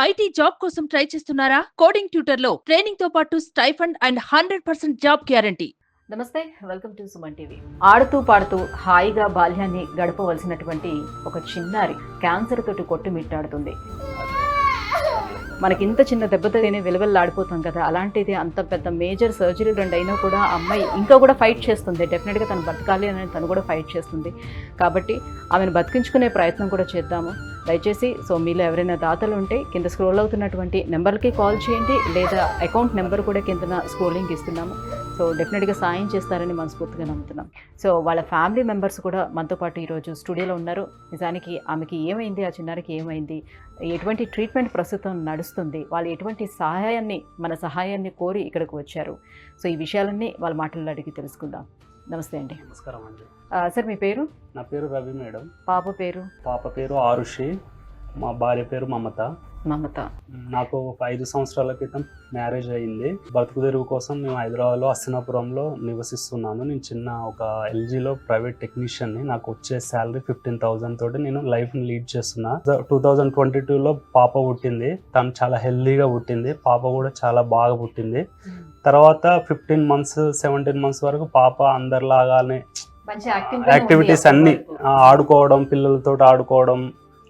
IT job కోసం try చేస్తున్నారా? Coding ట్యూటర్లో ట్రైనింగ్తో పాటు stipend and hundred percent job guarantee. నమస్తే వెల్కమ్ టు సుమన్ టీవీ. ఆడుతూ పాడుతూ హాయిగా బాల్యాన్ని గడపవలసినటువంటి ఒక చిన్నారి క్యాన్సర్ తోటి కొట్టుమిట్టాడుతుంది మనకి ఇంత చిన్న దెబ్బతోనే విలువెల్లాడిపోతాం కదా. అలాంటిది అంత పెద్ద మేజర్ సర్జరీ రెండు అయినా కూడా అమ్మాయి ఇంకా కూడా ఫైట్ చేస్తుంది. డెఫినెట్గా తను బతకాలి అని తను కూడా ఫైట్ చేస్తుంది. కాబట్టి ఆమెను బతికించుకునే ప్రయత్నం కూడా చేద్దాము. దయచేసి సో మీలో ఎవరైనా దాతలు ఉంటే కింద స్క్రోల్ అవుతున్నటువంటి నెంబర్కి కాల్ చేయండి లేదా అకౌంట్ నెంబర్ కూడా కింద స్క్రోలింగ్ ఇస్తున్నాము. సో డెఫినెట్గా సాయం చేస్తారని మనస్ఫూర్తిగా నమ్ముతున్నాం. సో వాళ్ళ ఫ్యామిలీ మెంబర్స్ కూడా మనతో పాటు ఈరోజు స్టూడియోలో ఉన్నారు. నిజానికి ఆమెకి ఏమైంది? ఆ చిన్నారికి ఏమైంది? ఎటువంటి ట్రీట్మెంట్ ప్రస్తుతం నడుస్తుంది? వాళ్ళు ఎటువంటి సహాయాన్ని మన సహాయాన్ని కోరి ఇక్కడికి వచ్చారు? సో ఈ విషయాలన్నీ వాళ్ళ మాటల్లో అడిగి తెలుసుకుందాం. నమస్తే అండి. నమస్కారం అండి. సార్ మీ పేరు? నా పేరు రవి మేడం. పాప పేరు? పాప పేరు ఆరుషి. మా భార్య పేరు మమత. మమత. నాకు ఒక ఐదు సంవత్సరాల క్రితం మ్యారేజ్ అయింది. బతుకు తెరువు కోసం మేము హైదరాబాద్లో అస్సినాపురంలో నివసిస్తున్నాను. నేను చిన్న ఒక ఎల్జీలో ప్రైవేట్ టెక్నీషియన్ని. నాకు వచ్చే శాలరీ ఫిఫ్టీన్ థౌజండ్ తోటి నేను లైఫ్ని లీడ్ చేస్తున్నా. టూ థౌజండ్ ట్వంటీ టూలో పాప పుట్టింది. తను చాలా హెల్దీగా పుట్టింది. పాప కూడా చాలా బాగా పుట్టింది. తర్వాత ఫిఫ్టీన్ మంత్స్ సెవెంటీన్ మంత్స్ వరకు పాప అందరిలాగానే యాక్టివిటీస్ అన్ని ఆడుకోవడం పిల్లలతో ఆడుకోవడం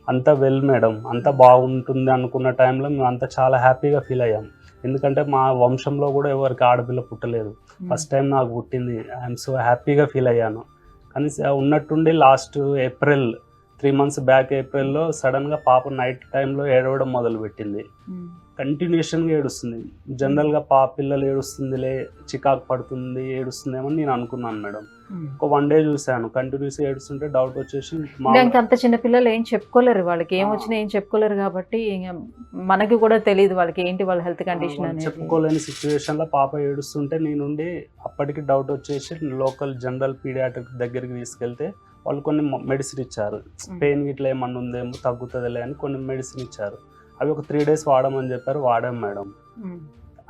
అంతా వెల్ మేడం అంతా బాగుంటుంది అనుకున్న టైంలో మేము అంతా చాలా హ్యాపీగా ఫీల్ అయ్యాం. ఎందుకంటే మా వంశంలో కూడా ఎవరికి ఆడపిల్ల పుట్టలేదు. ఫస్ట్ టైం నాకు పుట్టింది. ఐఎమ్ సో హ్యాపీగా ఫీల్ అయ్యాను. కానీ ఉన్నట్టుండి last April three months back ఏప్రిల్లో సడన్గా పాప నైట్ టైంలో ఏడవడం మొదలుపెట్టింది. కంటిన్యూషన్గా ఏడుస్తుంది. జనరల్గా పా పిల్లలు ఏడుస్తుందిలే చికాకు పడుతుంది ఏడుస్తుందేమో నేను అనుకున్నాను మేడం. ఒక వన్ డే చూశాను. కంటిన్యూస్ ఏడుస్తుంటే డౌట్ వచ్చేసి అంత చిన్న పిల్లలు ఏం చెప్పుకోలేరు వాళ్ళకి. ఏం. వచ్చినా ఏం చెప్పుకోలేరు కాబట్టి మనకి కూడా తెలియదు వాళ్ళకి ఏంటి వాళ్ళ హెల్త్ కండిషన్ చెప్పుకోలేని సిచ్యువేషన్లో పాప ఏడుస్తుంటే నేను ఉండి అప్పటికి డౌట్ వచ్చేసి లోకల్ జనరల్ పీడియాట్రిక్ దగ్గరికి తీసుకెళ్తే వాళ్ళు కొన్ని మెడిసిన్ ఇచ్చారు. పెయిన్ గిట్లా ఏమన్నా ఉందేమో తగ్గుతుందిలే అని కొన్ని మెడిసిన్ ఇచ్చారు. అవి ఒక త్రీ డేస్ వాడమని చెప్పారు వాడాం మేడం.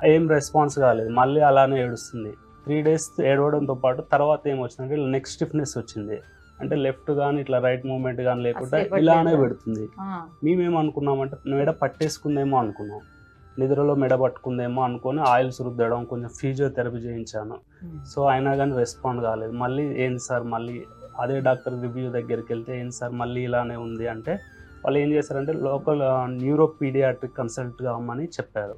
ఏం రెస్పాన్స్ కాలేదు. మళ్ళీ అలానే ఏడుస్తుంది. త్రీ డేస్ ఏడవడంతో పాటు తర్వాత ఏం వచ్చిందంటే నెక్ స్టిఫ్నెస్ వచ్చింది. అంటే లెఫ్ట్ కానీ ఇట్లా రైట్ మూమెంట్ కానీ లేకుండా. ఇలానే పెడుతుంది. మేమేమనుకున్నామంటే మెడ పట్టేసుకుందేమో అనుకున్నాం. నిద్రలో మెడ పట్టుకుందేమో అనుకొని ఆయిల్స్ రుద్దడం కొంచెం ఫిజియోథెరపీ చేయించాను. సో అయినా కానీ రెస్పాండ్ కాలేదు. మళ్ళీ ఏంది సార్ మళ్ళీ అదే డాక్టర్ రివ్యూ దగ్గరికి వెళ్తే ఏంది సార్ మళ్ళీ ఇలానే ఉంది? అంటే వాళ్ళు ఏం చేశారంటే లోకల్ న్యూరో పీడియాట్రిక్ కన్సల్ట్ కామని చెప్పారు.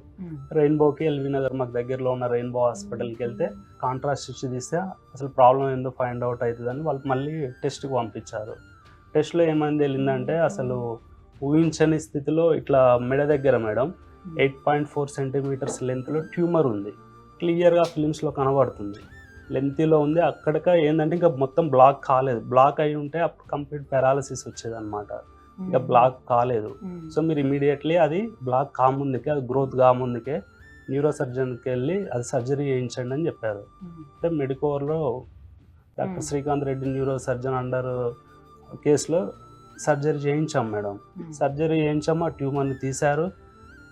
రెయిన్బోకి ఎల్వి నగర్ మాకు దగ్గరలో ఉన్న రెయిన్బో హాస్పిటల్కి వెళ్తే కాంట్రాస్ట్ ఇచ్చి తీస్తే అసలు ప్రాబ్లం ఏందో ఫైండ్ అవుట్ అవుతుందని వాళ్ళు మళ్ళీ టెస్ట్కి పంపించారు. టెస్ట్లో ఏమైంది వెళ్ళిందంటే అసలు ఊహించని స్థితిలో ఇట్లా మెడ దగ్గర madam eight point four centimetres లెంత్లో ట్యూమర్ ఉంది. క్లియర్గా ఫిలిమ్స్లో కనబడుతుంది. లెంతీలో ఉంది. అక్కడిక ఏంటంటే ఇంకా మొత్తం బ్లాక్ కాలేదు. బ్లాక్ అయి ఉంటే అప్పుడు కంప్లీట్ పారాలసిస్ వచ్చేది అనమాట ఇంకా బ్లాక్ కాలేదు. సో మీరు ఇమీడియట్లీ అది బ్లాక్ కాముందుకే అది గ్రోత్ కాముందుకే న్యూరో సర్జన్కి వెళ్ళి అది సర్జరీ చేయించండి అని చెప్పారు. అంటే మెడికోవర్లో doctor. Srikanth Reddy neuro surgeon under కేసులో సర్జరీ చేయించాం మేడం. సర్జరీ చేయించాము. ఆ ట్యూమర్ని తీశారు.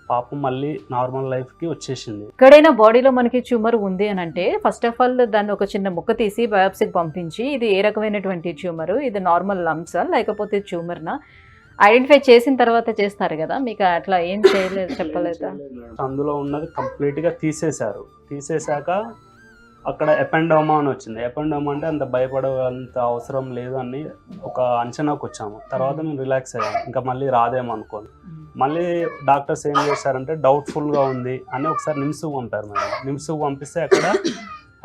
పాపం మళ్ళీ నార్మల్ లైఫ్కి వచ్చేసింది. ఎక్కడైనా బాడీలో మనకి ట్యూమర్ ఉంది అని అంటే ఫస్ట్ ఆఫ్ ఆల్ దాన్ని ఒక చిన్న ముక్క తీసి బయాప్సీకి పంపించి ఇది ఏ రకమైనటువంటి ట్యూమర్? ఇది నార్మల్ లంప్సా లేకపోతే ట్యూమర్నా ఐడెంటిఫై చేసిన తర్వాత చేస్తారు కదా మీకు అట్లా ఏం చేయలేదు చెప్పలేదా? అందులో ఉన్నది కంప్లీట్గా తీసేశారు. తీసేశాక అక్కడ ఎపెండోమా అని వచ్చింది. ఎపెండోమా అంటే అంత భయపడేంత అవసరం లేదు అని ఒక అంచనాకు వచ్చాము తర్వాత మేము. రిలాక్స్ అయ్యాము. ఇంకా మళ్ళీ రాదేమో అనుకోని. మళ్ళీ డాక్టర్స్ ఏం చేశారంటే డౌట్ఫుల్గా ఉంది అని ఒకసారి నిమ్స్కు పంపారు మేడం. నిమ్స్కు పంపిస్తే అక్కడ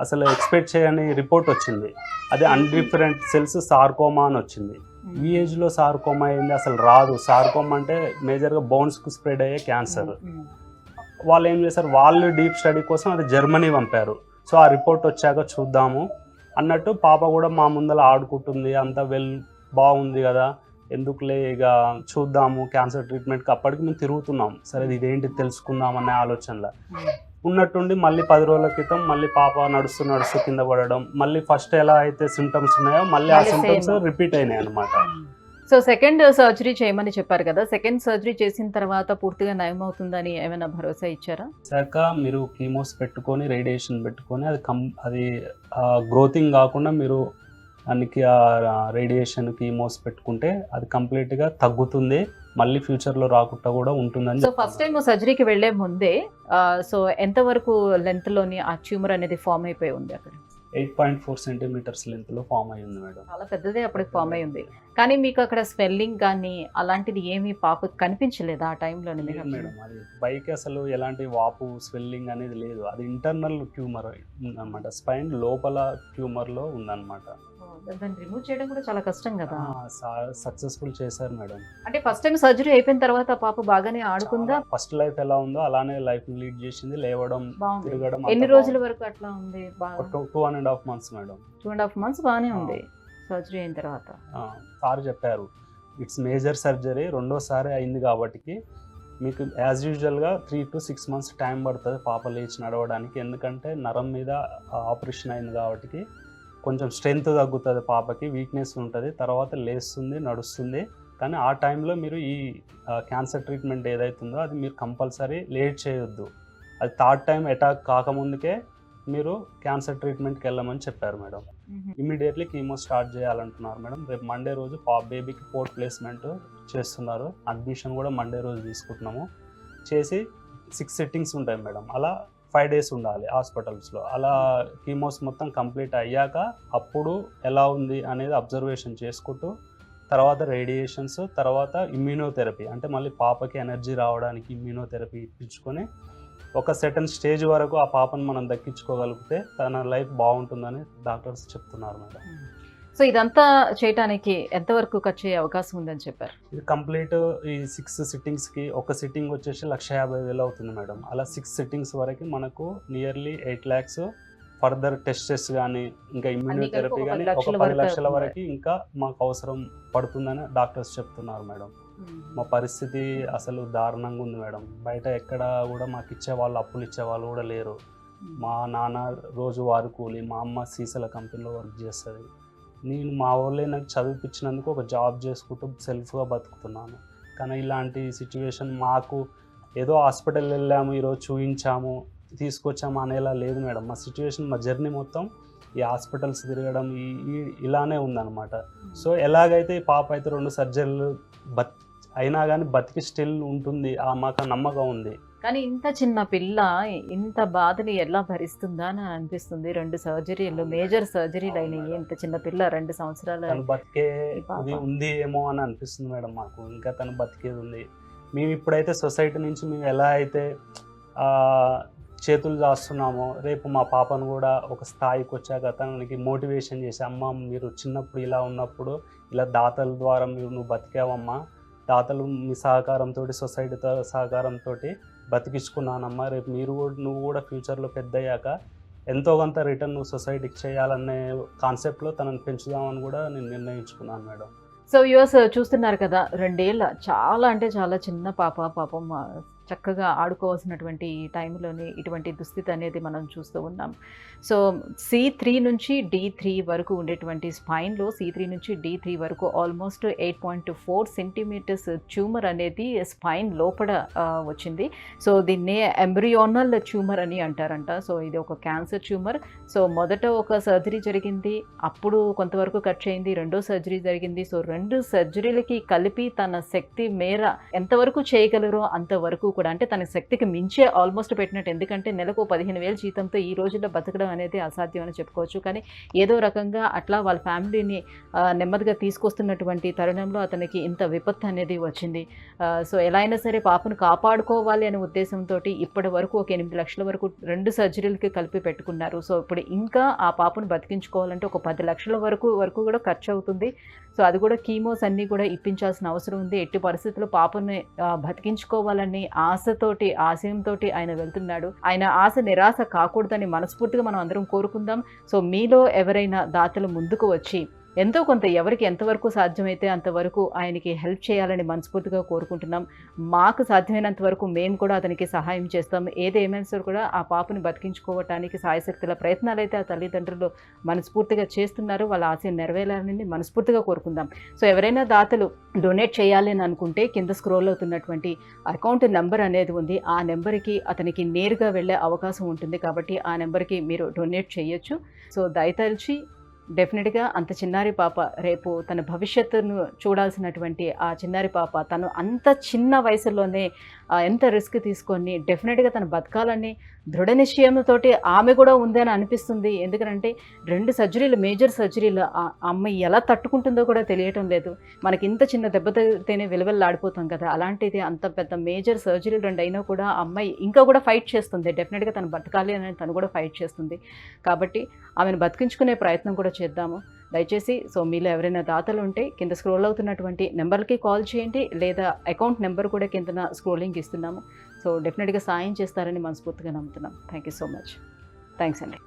అసలు ఎక్స్పెక్ట్ చేయని రిపోర్ట్ వచ్చింది. అదే అన్డిఫరెంట్ సెల్స్ సార్కోమా అని వచ్చింది. ఈ ఏజ్లో సార్కోమా అయింది అసలు రాదు. సార్కోమా అంటే మేజర్గా బోన్స్కు స్ప్రెడ్ అయ్యే క్యాన్సర్. వాళ్ళు ఏం చేశారు? వాళ్ళు డీప్ స్టడీ కోసం అది జర్మనీ పంపారు. సో ఆ రిపోర్ట్ వచ్చాక చూద్దాము అన్నట్టు పాప కూడా మా ముందర ఆడుకుంటుంది. అంత వెల్ బాగుంది కదా. ఎందుకులే ఇక చూద్దాము క్యాన్సర్ ట్రీట్మెంట్కి అప్పటికి మేము తిరుగుతున్నాం. సరే ఇది ఇదేంటి తెలుసుకుందాం అనే ఆలోచనలో. ఉమ్. ఉన్నట్టుండి మళ్ళీ పది రోజుల క్రితం మళ్ళీ పాప నడుస్తూ నడుస్తూ కింద పడడం మళ్ళీ ఫస్ట్ ఎలా అయితే సిమ్టమ్స్ ఉన్నాయో మళ్ళీ ఆ సిమ్టమ్స్. రిపీట్ అయినాయి అనమాట సో సెకండ్ సర్జరీ చేయమని చెప్పారు కదా సెకండ్ సర్జరీ చేసిన తర్వాత పూర్తిగా నయం అవుతుందని ఏమైనా భరోసా ఇచ్చారా? వచ్చాక మీరు కీమోస్ పెట్టుకొని రేడియేషన్ పెట్టుకొని అది కం అది గ్రోతింగ్ కాకుండా మీరు దానికి రేడియేషన్ కీమోస్ పెట్టుకుంటే అది కంప్లీట్గా తగ్గుతుంది. మళ్ళీ ఫ్యూచర్లో రాకుండా కూడా ఉంటుందని సో ఫస్ట్ టైం సర్జరీకి వెళ్ళే ముందే సో ఎంతవరకు లెంత్లోని ఆ ట్యూమర్ అనేది ఫామ్ అయిపోయి ఉంది అక్కడ? ఎయిట్ పాయింట్ ఫోర్ సెంటీమీటర్స్ లెంత్లో ఫామ్ అయ్యింది మేడం. చాలా పెద్దదే అప్పటికి ఫామ్ అయి ఉంది. కానీ మీకు అక్కడ స్వెల్లింగ్ కానీ అలాంటిది ఏమీ పాపకు కనిపించలేదా ఆ మీకు? మేడం అది బైక్ అసలు ఎలాంటి వాపు స్వెల్లింగ్ అనేది లేదు. అది ఇంటర్నల్ ట్యూమర్ ఉందన్నమాట స్పైన్ లోపల ట్యూమర్లో ఉందన్నమాట. దాన్ని రిమూవ్ చేయడం కూడా చాలా కష్టం కదా. సక్సెస్ఫుల్ చేశారు మేడం. అంటే ఫస్ట్ టైం సర్జరీ అయిపోయిన తర్వాత పాప బాగానే ఆడుకుందా? ఫస్ట్ లైఫ్ ఎలా ఉందో అలానే లైఫ్ లీడ్ చేసింది. లేవడం తిరగడం ఎన్ని రోజుల వరకు అట్లా ఉంది? Two and half months madam. Two and half months బాగానే ఉంది సర్జరీ అయిన తర్వాత. సార్ చెప్పారు ఇట్స్ మేజర్ సర్జరీ రెండోసారి అయింది కాబట్టి మీకు యాజ్ యూజువల్గా three to six months time పడుతుంది పాప లేచి నడవడానికి. ఎందుకంటే నరం మీద ఆపరేషన్ అయింది కాబట్టి కొంచెం స్ట్రెంగ్త్ తగ్గుతుంది పాపకి వీక్నెస్ ఉంటుంది తర్వాత లేస్తుంది నడుస్తుంది. కానీ ఆ టైంలో మీరు ఈ క్యాన్సర్ ట్రీట్మెంట్ ఏదైతుందో అది మీరు కంపల్సరీ లేట్ చేయొద్దు. అది థర్డ్ టైం అటాక్ కాకముందుకే మీరు క్యాన్సర్ ట్రీట్మెంట్కి వెళ్ళమని చెప్పారు మేడం. ఇమీడియట్లీ కీమో స్టార్ట్ చేయాలంటున్నారు మేడం. రేపు మండే రోజు పా బేబీకి పోర్ట్ ప్లేస్మెంట్ చేస్తున్నారు. అడ్మిషన్ కూడా మండే రోజు తీసుకుంటున్నాము. చేసి సిక్స్ సిట్టింగ్స్ ఉంటాయి మేడం. అలా ఫైవ్ డేస్ ఉండాలి హాస్పిటల్స్లో. అలా కీమోస్ మొత్తం కంప్లీట్ అయ్యాక అప్పుడు ఎలా ఉంది అనేది అబ్జర్వేషన్ చేసుకుంటూ తర్వాత రేడియేషన్స్ తర్వాత ఇమ్యూనోథెరపీ. అంటే మళ్ళీ పాపకి ఎనర్జీ రావడానికి ఇమ్యూనోథెరపీ ఇప్పించుకొని ఒక సెటన్ స్టేజ్ వరకు ఆ పాపను మనం దక్కించుకోగలిగితే తన లైఫ్ బాగుంటుందని డాక్టర్స్ చెప్తున్నారు మేడం. సో ఇదంతా చేయటానికి ఎంతవరకు ఖర్చు అయ్యే అవకాశం ఉందని చెప్పారు? ఇది కంప్లీట్ ఈ సిక్స్ సిట్టింగ్స్కి ఒక సిట్టింగ్ వచ్చేసి లక్ష యాభై వేలు అవుతుంది మేడం. అలా సిక్స్ సిట్టింగ్స్ వరకు మనకు nearly eight lakhs further tests కానీ ఇంకా ఇమ్యూనోథెరపీ కానీ ఒక లక్షల పది లక్షల. వరకు ఇంకా మాకు అవసరం పడుతుందని డాక్టర్స్ చెప్తున్నారు మేడం. మా పరిస్థితి అసలు దారుణంగా ఉంది మేడం. బయట ఎక్కడ కూడా మాకు ఇచ్చే వాళ్ళు అప్పులు ఇచ్చే వాళ్ళు కూడా లేరు. మా నాన్న రోజు వారి కూలి మా అమ్మ సీసల కంపెనీలో వర్క్ చేస్తుంది. నేను మా వాళ్ళే నాకు చదివిపించినందుకు ఒక జాబ్ చేసుకుంటూ సెల్ఫ్గా బతుకుతున్నాను. కానీ ఇలాంటి సిచ్యువేషన్ మాకు ఏదో హాస్పిటల్ వెళ్ళాము ఈరోజు చూయించాము తీసుకొచ్చాము అనేలా లేదు మేడం. మా సిచ్యువేషన్ మా జర్నీ మొత్తం ఈ హాస్పిటల్స్ తిరగడం ఈ ఇలానే ఉందన్నమాట. సో ఎలాగైతే ఈ పాప అయితే రెండు సర్జరీలు బత్ అయినా కానీ బతికి స్టిల్ ఉంటుంది ఆ మాకు నమ్మకం ఉంది. కానీ ఇంత చిన్న పిల్ల ఇంత బాధని ఎలా భరిస్తుందా అని అనిపిస్తుంది. రెండు సర్జరీలు మేజర్ సర్జరీలు అయినాయి. ఇంత చిన్న పిల్ల రెండు సంవత్సరాల బతికే ఉంది ఏమో అని అనిపిస్తుంది మేడం మాకు. ఇంకా తను బతికేది ఉంది. మేము ఇప్పుడైతే సొసైటీ నుంచి మేము ఎలా అయితే చేతులు చేస్తున్నామో రేపు మా పాపను కూడా ఒక స్థాయికి వచ్చాక తనకి మోటివేషన్ చేసి అమ్మ మీరు చిన్నప్పుడు ఇలా ఉన్నప్పుడు ఇలా దాతల ద్వారా మీరు నువ్వు బతికావమ్మా తాతలు మీ సహకారంతో సొసైటీతో సహకారంతో బతికించుకున్నానమ్మా. రేపు మీరు కూడా నువ్వు కూడా ఫ్యూచర్లో పెద్ద అయ్యాక ఎంతో కొంత రిటర్న్ నువ్వు సొసైటీకి చేయాలనే కాన్సెప్ట్లో తనని పెంచుదామని కూడా నేను నిర్ణయించుకున్నాను మేడం. సో యూఎస్ చూస్తున్నారు కదా రెండేళ్ళ. చాలా అంటే చాలా చిన్న పాప పాపం చక్కగా ఆడుకోవాల్సినటువంటి ఈ టైంలోని ఇటువంటి దుస్థితి అనేది మనం చూస్తూ ఉన్నాం. సో సి త్రీ నుంచి డి త్రీ వరకు ఉండేటువంటి స్పైన్లో సి త్రీ నుంచి డి త్రీ వరకు almost eight point four centimetres tumour అనేది స్పైన్ లోపల వచ్చింది. సో దీన్నే ఎంబ్రియోనల్ ట్యూమర్ అని అంటారంట. సో ఇది ఒక క్యాన్సర్ ట్యూమర్ సో మొదట ఒక సర్జరీ జరిగింది. అప్పుడు కొంతవరకు కట్ అయింది. రెండో సర్జరీ జరిగింది. సో రెండు సర్జరీలకి కలిపి తన శక్తి మేర ఎంతవరకు చేయగలరో అంతవరకు కూడా అంటే తన శక్తికి మించే ఆల్మోస్ట్ పెట్టినట్టు. ఎందుకంటే నెలకు పదిహేను వేల జీతంతో ఈ రోజుల్లో బతకడం అనేది అసాధ్యం అని చెప్పుకోవచ్చు. కానీ ఏదో రకంగా అట్లా వాళ్ళ ఫ్యామిలీని నెమ్మదిగా తీసుకొస్తున్నటువంటి తరుణంలో అతనికి ఇంత విపత్తు అనేది వచ్చింది. సో ఎలా అయినా సరే పాపను కాపాడుకోవాలి అనే ఉద్దేశంతో ఇప్పటి వరకు ఒక ఎనిమిది లక్షల వరకు రెండు సర్జరీలకి కలిపి పెట్టుకున్నారు. సో ఇప్పుడు ఇంకా ఆ పాపను బతికించుకోవాలంటే ఒక పది లక్షల వరకు వరకు కూడా ఖర్చు అవుతుంది. సో అది కూడా కీమోస్ అన్నీ కూడా ఇప్పించాల్సిన అవసరం ఉంది. ఎట్టి పరిస్థితుల్లో పాపని ఆ, బతికించుకోవాలని ఆశతోటి ఆశయంతోటి ఆయన వెళ్తున్నాడు. ఆయన ఆశ నిరాశ కాకూడదని మనస్ఫూర్తిగా మనం అందరం కోరుకుందాం. సో మీలో ఎవరైనా దాతలు ముందుకు వచ్చి ఎంతో కొంత ఎవరికి ఎంతవరకు సాధ్యమైతే అంతవరకు ఆయనకి హెల్ప్ చేయాలని మనస్ఫూర్తిగా కోరుకుంటున్నాం. మాకు సాధ్యమైనంత వరకు మేము కూడా అతనికి సహాయం చేస్తాం. ఏది ఏమైనా సరే కూడా ఆ పాపని బతికించుకోవటానికి సాయశక్తుల ప్రయత్నాలు అయితే ఆ తల్లిదండ్రులు మనస్ఫూర్తిగా చేస్తున్నారు. వాళ్ళ ఆశయం నెరవేరాలని మనస్ఫూర్తిగా కోరుకుందాం. సో ఎవరైనా దాతలు డొనేట్ చేయాలి అని అనుకుంటే కింద స్క్రోల్ అవుతున్నటువంటి అకౌంట్ నెంబర్ అనేది ఉంది. ఆ నెంబర్కి అతనికి నేరుగా వెళ్ళే అవకాశం ఉంటుంది కాబట్టి ఆ నెంబర్కి మీరు డొనేట్ చేయొచ్చు. సో దయతలిచి డెఫినెట్గా అంత చిన్నారి పాప రేపు తన భవిష్యత్తును చూడాల్సినటువంటి ఆ చిన్నారి పాప తను అంత చిన్న వయసులోనే ఎంత రిస్క్ తీసుకొని డెఫినెట్గా తను బతకాలని దృఢ నిశ్చయంతోటి ఆమె కూడా ఉందని అనిపిస్తుంది. ఎందుకంటే రెండు సర్జరీలు మేజర్ సర్జరీలు ఆ అమ్మాయి ఎలా తట్టుకుంటుందో కూడా తెలియటం లేదు. మనకి ఇంత చిన్న దెబ్బ తగిలితేనే కదా. అలాంటిది అంత పెద్ద మేజర్ సర్జరీలు రెండు అయినా కూడా అమ్మాయి ఇంకా కూడా ఫైట్ చేస్తుంది. డెఫినెట్గా తను బతకాలి అని తను కూడా ఫైట్ చేస్తుంది. కాబట్టి ఆమెను బతికించుకునే ప్రయత్నం కూడా చేద్దాము. దయచేసి సో మీలో ఎవరైనా దాతలు ఉంటే కింద స్క్రోల్ అవుతున్నటువంటి నెంబర్కి కాల్ చేయండి. లేదా అకౌంట్ నెంబర్ కూడా కింద స్క్రోలింగ్ ఇస్తున్నాము. సో డెఫినెట్గా సాయం చేస్తారని మనస్ఫూర్తిగా నమ్ముతున్నాం. Thank you so much. Thanks అండి.